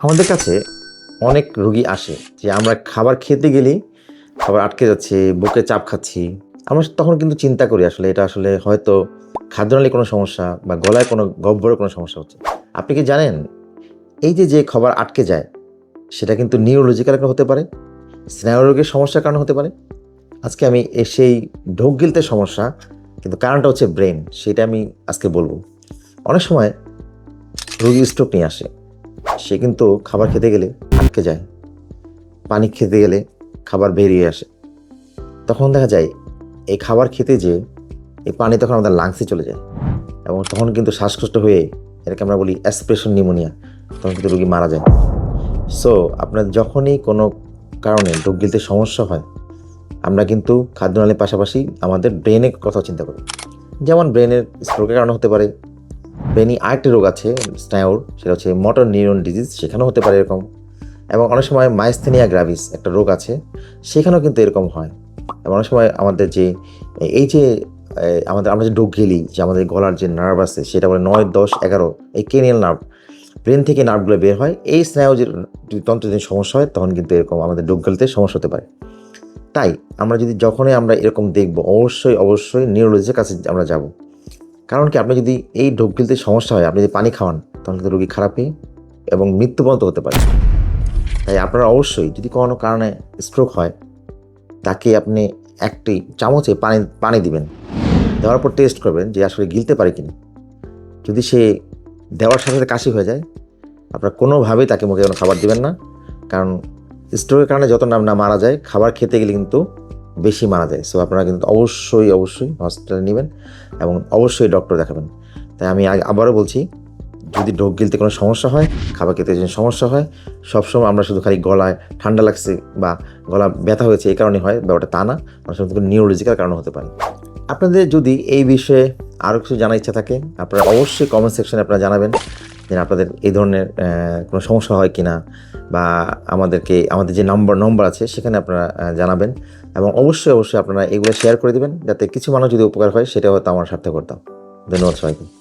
আমাদের কাছে অনেক রোগী আসে যে আমরা খাবার খেতে গেলেই খাবার আটকে যাচ্ছে, বুকে চাপ খাচ্ছি। আমরা তখন কিন্তু চিন্তা করি আসলে এটা আসলে হয়তো খাদ্যনালী কোনো সমস্যা বা গলায় কোনো গহ্বরের কোনো সমস্যা হচ্ছে। আপনি কি জানেন? এই যে যে খাবার আটকে যায়, সেটা কিন্তু নিউরোলজিক্যাল কারণে হতে পারে স্নায়ুরোগের সমস্যার কারণে হতে পারে। আজকে আমি সেই ঢোক গিলতে সমস্যা, কিন্তু কারণটা হচ্ছে ব্রেন, সেটা আমি আজকে বলব। অনেক সময় রোগী স্ট্রোক নিয়ে আসে। সে কিন্তু খাবার খেতে গেলে আটকে যায়। পানি খেতে গেলে খাবার বেরিয়ে আসে। তখন দেখা যায়, এই খাবার খেতে যে এই পানি তখন আমাদের লাংসে চলে যায় এবং তখন কিন্তু শ্বাসকষ্ট হয়ে এটাকে আমরা বলি অ্যাসপিরেশন নিউমোনিয়া তখন কিন্তু রোগী মারা যায়। সো আপনার যখনই কোনো কারণে ঢোক গিলতে সমস্যা হয়, আমরা কিন্তু খাদ্যনালীর পাশাপাশি আমাদের ব্রেনের কথা চিন্তা করি। যেমন ব্রেনের স্ট্রোকের কারণে হতে পারে ব্রেনি আরেকটি রোগ আছে, স্নায়ুর, সেটা হচ্ছে মোটর নিউরন ডিজিজ সেখানেও হতে পারে এরকম। এবং অনেক সময় মাইস্থেনিয়া গ্রাভিস একটা রোগ আছে, সেখানেও কিন্তু এরকম হয়। এবং অনেক সময় আমাদের যে, এই যে আমাদের, আমরা যে ডোক গেলি, যে আমাদের গলার যে নার্ভ আছে, সেটা বলে নয়, দশ, এগারো, এই কেনিয়াল নার্ভ ব্রেন থেকে নার্ভগুলো বের হয়, এই স্নায়ু যে যদি তন্ত্রের যদি সমস্যা হয়, তখন কিন্তু এরকম আমাদের ডোক গেলতে সমস্যা হতে পারে। তাই, আমরা যদি যখনই আমরা এরকম দেখব, অবশ্যই অবশ্যই নিউরোলজির কাছে আমরা যাব। কারণ কি, আপনি যদি এই ঢোক গিলতে সমস্যা হয়, আপনি যদি পানি খাওয়ান, তখন কিন্তু রোগী খারাপ হয়ে এবং মৃত্যু পর্যন্ত হতে পারে। তাই আপনারা অবশ্যই যদি কোনো কারণে স্ট্রোক হয়, তাকে আপনি একটি চামচে পানি পানি দিবেন। দেওয়ার পর টেস্ট করবেন যে আসলে গিলতে পারে কিনা। যদি সে দেওয়ার সাথে সাথে কাশি হয়ে যায়, আপনারা কোনোভাবেই তাকে মুখে কোনো খাবার দিবেন না। কারণ স্ট্রোকের কারণে যত নাম না মারা যায়, খাবার খেতে গেলে কিন্তু বেশি মারা যায়। সো আপনারা কিন্তু অবশ্যই অবশ্যই হসপিটালে নেবেন এবং অবশ্যই ডক্টর দেখাবেন। তাই আমি আবারও বলছি, যদি ঢোক গিলতে কোনো সমস্যা হয়, খাবার খেতে যদি সমস্যা হয়, সবসময় আমরা শুধু খালি গলায় ঠান্ডা লাগছে বা গলা ব্যথা হয়েছে এই কারণে হয়, ব্যাপারটা তা না। অনেক সময় নিউরোলজিক্যাল কারণে হতে পারে। আপনাদের যদি এই বিষয়ে আরও কিছু জানার ইচ্ছা থাকে, আপনারা অবশ্যই কমেন্ট সেকশনে আপনারা জানাবেন। যে আপনাদের এই ধরনের কোনো সমস্যা হয় কি না বা আমাদেরকে, আমাদের যে নম্বর নম্বর আছে সেখানে আপনারা জানাবেন এবং অবশ্যই অবশ্যই আপনারা এগুলো শেয়ার করে দেবেন যাতে কিছু মানুষ যদি উপকার হয় সেটা হয়তো আমার সার্থক করতাম। ধন্যবাদ সবাইকে।